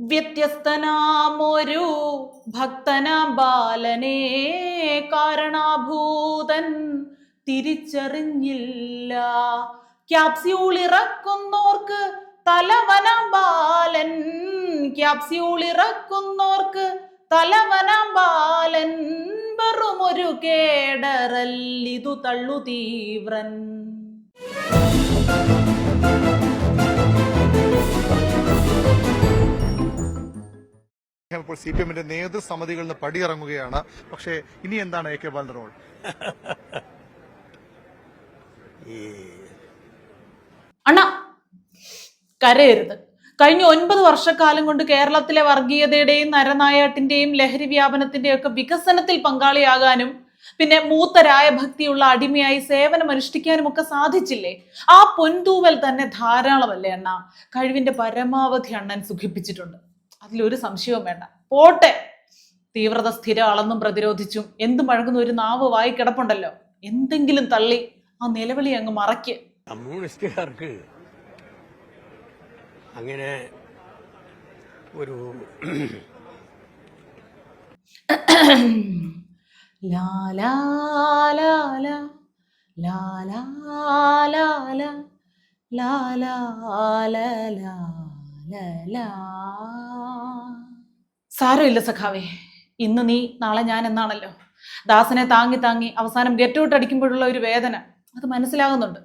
വ്യത്യസ്തനാമൊരു ഭക്തനാം ബാലനെ കാരണാഭൂതൻ. തിരിച്ചറിഞ്ഞില്ല. ക്യാപ്സ്യൂൾ ഇറക്കുന്നോർക്ക് തലവനാം ബാലൻ. ക്യാപ്സ്യൂൾ ഇറക്കുന്നോർക്ക് തലവനാം ബാലൻ. വെറുമൊരു കേടറല്ലിതു തള്ളു തീവ്രൻ ഇപ്പോൾ സി പി എമ്മിന്റെ നേതൃസമിതികളിൽ നിന്ന് പടിയിറങ്ങുകയാണ്. പക്ഷേ ഇനി എന്താണ് എ കെ ബാലന്റെ റോൾ? അണ്ണ കരയരുത്. കഴിഞ്ഞ ഒൻപത് വർഷക്കാലം കൊണ്ട് കേരളത്തിലെ വർഗീയതയുടെയും നരനായാട്ടിന്റെയും ലഹരി വ്യാപനത്തിന്റെയും ഒക്കെ വികസനത്തിൽ പങ്കാളിയാകാനും പിന്നെ മൂത്തരായ ഭക്തിയുള്ള അടിമയായി സേവനം അനുഷ്ഠിക്കാനും ഒക്കെ സാധിച്ചില്ലേ? ആ പൊൻതൂവൽ തന്നെ ധാരാളമല്ലേ അണ്ണ? കഴിവിന്റെ പരമാവധി അണ്ണൻ സുഖിപ്പിച്ചിട്ടുണ്ട്. അതിലൊരു സംശയവും വേണ്ട പോട്ടെ തീവ്രത സ്ഥിരം അളന്നും പ്രതിരോധിച്ചും എന്ത് മഴങ്ങുന്ന ഒരു നാവ് വായി കിടപ്പുണ്ടല്ലോ എന്തെങ്കിലും തള്ളി ആ നിലവിളി അങ്ങ് മറയ്ക്ക് കമ്മ്യൂണിസ്റ്റുകാർക്ക് അങ്ങനെ ഒരു ലാലാലാല ലാലാ ലാലാ ലാലാ സാരമില്ല സഖാവേ. ഇന്ന് നീ നാളെ ഞാൻ എന്നാണല്ലോ? ദാസനെ താങ്ങി താങ്ങി അവസാനം ഗെറ്റ് ഔട്ട് അടിക്കുമ്പോഴുള്ള ഒരു വേദന. അത് മനസ്സിലാകുന്നുണ്ട്.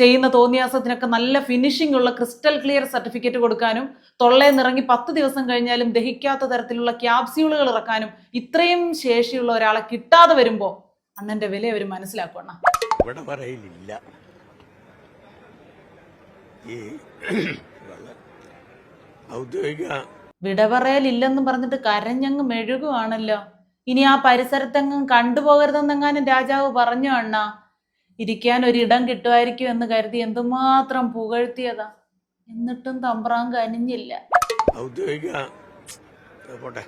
ചെയ്യുന്ന തോന്നിയാസത്തിനൊക്കെ നല്ല ഫിനിഷിംഗ് ഉള്ള ക്രിസ്റ്റൽ ക്ലിയർ സർട്ടിഫിക്കറ്റ് കൊടുക്കാനും തൊള്ളയിൽ നിറങ്ങി പത്ത് ദിവസം കഴിഞ്ഞാലും ദഹിക്കാത്ത തരത്തിലുള്ള ക്യാപ്സ്യൂളുകൾ ഇറക്കാനും ഇത്രയും ശേഷിയുള്ള ഒരാളെ കിട്ടാതെ വരുമ്പോൾ അണ്ണന്റെ വില അവർ മനസ്സിലാക്കണം ഇവിടെ വളരെ ഔദ്യോഗിക വിട പറയലില്ലെന്നും പറഞ്ഞിട്ട് കരഞ്ഞങ്ങ് മെഴുകുവാണല്ലോ. ഇനി ആ പരിസരത്തെങ്ങും കണ്ടുപോകരുതെന്നെങ്ങാനും രാജാവ് പറഞ്ഞു അണ്ണാ? ഇരിക്കാൻ ഒരിടം കിട്ടുമായിരിക്കും എന്ന് കരുതി എന്തുമാത്രം പുകഴ്ത്തിയതാ. എന്നിട്ടും തമ്പ്രാൻ കനിഞ്ഞില്ല. ഔദ്യോഗിക പോട്ടെ.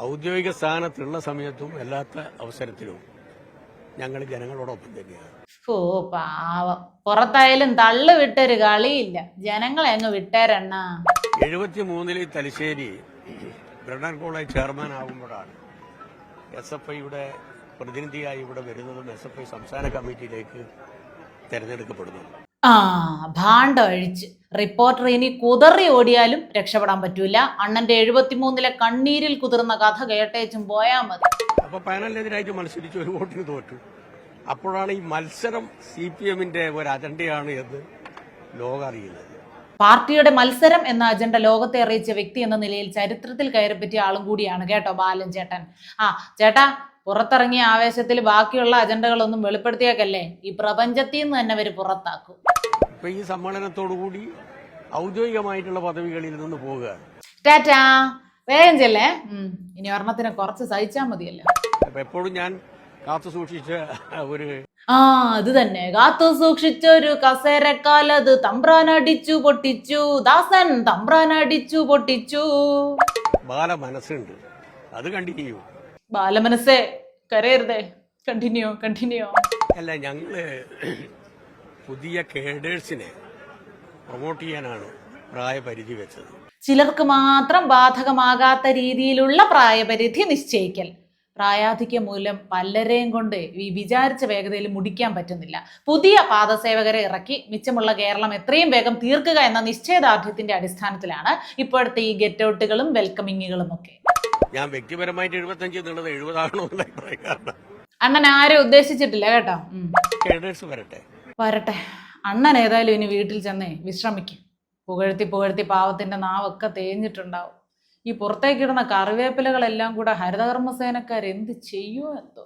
ഔദ്യോഗിക സ്ഥാനത്തുള്ള സമയത്തും അല്ലാത്ത അവസരത്തിലും ഞങ്ങൾ ജനങ്ങളോടൊപ്പം തന്നെയാണ്. ഓ പാവം. പുറത്തായാലും തള്ളു വിട്ടൊരു കളിയില്ല. ജനങ്ങളെ അങ്ങ് വിട്ടേരണ്ണ. എഴുപത്തി മൂന്നിലെ തലശ്ശേരി ബ്രണ്ണൻ കോളേജ് ചെയർമാൻ ആകുമ്പോഴാണ് എസ് എഫ് ഐയുടെ പ്രതിനിധിയായി ഇവിടെ വരുന്നതും എസ് എഫ് ഐ സംസ്ഥാന കമ്മിറ്റിയിലേക്ക് തെരഞ്ഞെടുക്കപ്പെടുന്നതും. ആ ഭാണ്ട അഴിച്ച് റിപ്പോർട്ടർ ഇനി കുതറി ഓടിയാലും രക്ഷപ്പെടാൻ പറ്റൂല. അണ്ണന്റെ എഴുപത്തിമൂന്നിലെ കണ്ണീരിൽ കുതിർന്ന കഥ കേട്ടേച്ചും പോയാ മതി. അപ്പൊ പാനലിനെതിരായിട്ട് മത്സരിച്ച് ഒരു വോട്ടിന് തോറ്റു. അപ്പോഴാണ് ഈ മത്സരം സി പി എമ്മിന്റെ ഒരു അജണ്ടയാണ് എന്ന് ലോകം അറിയുന്നത് പാർട്ടിയുടെ മത്സരം എന്ന അജണ്ട ലോകത്തെ അറിയിച്ച വ്യക്തി എന്ന നിലയിൽ ചരിത്രത്തിൽ കയറിപ്പറ്റിയ ആളും കൂടിയാണ് കേട്ടോ ബാലൻ ചേട്ടൻ. ആ ചേട്ടാ പുറത്തിറങ്ങിയ ആവേശത്തിൽ ബാക്കിയുള്ള അജണ്ടകളൊന്നും വെളിപ്പെടുത്തിയേക്കല്ലേ? ഈ പ്രപഞ്ചത്തിൽ നിന്ന് തന്നെ അവർ പുറത്താക്കും. ഈ സമ്മേളനത്തോടുകൂടി ഔദ്യോഗികമായിട്ടുള്ള പദവികളിൽ നിന്ന് പോവുകയാണ് ടാറ്റാ വേഗം ചെല്ലേ? ഇനി ഒരെണ്ണത്തിനെ കുറച്ച് സഹിച്ചാൽ മതിയല്ലോ. എപ്പോഴും ഞാൻ കാത്തു സൂക്ഷിച്ച ഒരു ആ അത് തന്നെ. കാത്തു സൂക്ഷിച്ചൊരു കസേരക്കാലത് തമ്പ്രാനടിച്ചു പൊട്ടിച്ചു. ദാസൻ തമ്പ്രാനടിച്ചു പൊട്ടിച്ചു. ബാല മനസ്സുണ്ട് അത് കണ്ടിന്യൂ. ബാല ബാലമനസ്സേ കരയരുതേ. Continue continue. അല്ല ഞങ്ങൾ പുതിയ കേഡേഴ്സിനെ പ്രൊമോട്ട് ചെയ്യാനാണ് പ്രായപരിധി വെച്ചത്. ചിലർക്ക് മാത്രം ബാധകമാകാത്ത രീതിയിലുള്ള പ്രായപരിധി നിശ്ചയിക്കൽ. പ്രായാധിക്യം മൂലം പലരെയും കൊണ്ട് ഈ വിചാരിച്ച വേഗതയിൽ മുടിക്കാൻ പറ്റുന്നില്ല. പുതിയ പാദസേവകരെ ഇറക്കി മിച്ചമുള്ള കേരളം എത്രയും വേഗം തീർക്കുക എന്ന നിശ്ചയദാർഢ്യത്തിന്റെ അടിസ്ഥാനത്തിലാണ് ഇപ്പോഴത്തെ ഈ ഗെറ്റ് ഔട്ടുകളും വെൽക്കമിങ്ങുകളും ഒക്കെ. ഞാൻ വ്യക്തിപരമായിട്ട് എഴുപത്തഞ്ച് എന്നുള്ളത് അണ്ണൻ ആരും ഉദ്ദേശിച്ചിട്ടില്ല കേട്ടോ. വരട്ടെ. വരട്ടെ. അണ്ണൻ ഏതായാലും ഇനി വീട്ടിൽ ചെന്നേ വിശ്രമിക്കും. പുകഴ്ത്തി പുകഴ്ത്തി പാവത്തിന്റെ നാവൊക്കെ തേഞ്ഞിട്ടുണ്ടാവും. ഈ പുറത്തേക്കിടുന്ന കറിവേപ്പിലകളെല്ലാം കൂടെ ഹരിതകർമ്മസേനക്കാർ എന്ത് ചെയ്യുമോ എന്തോ?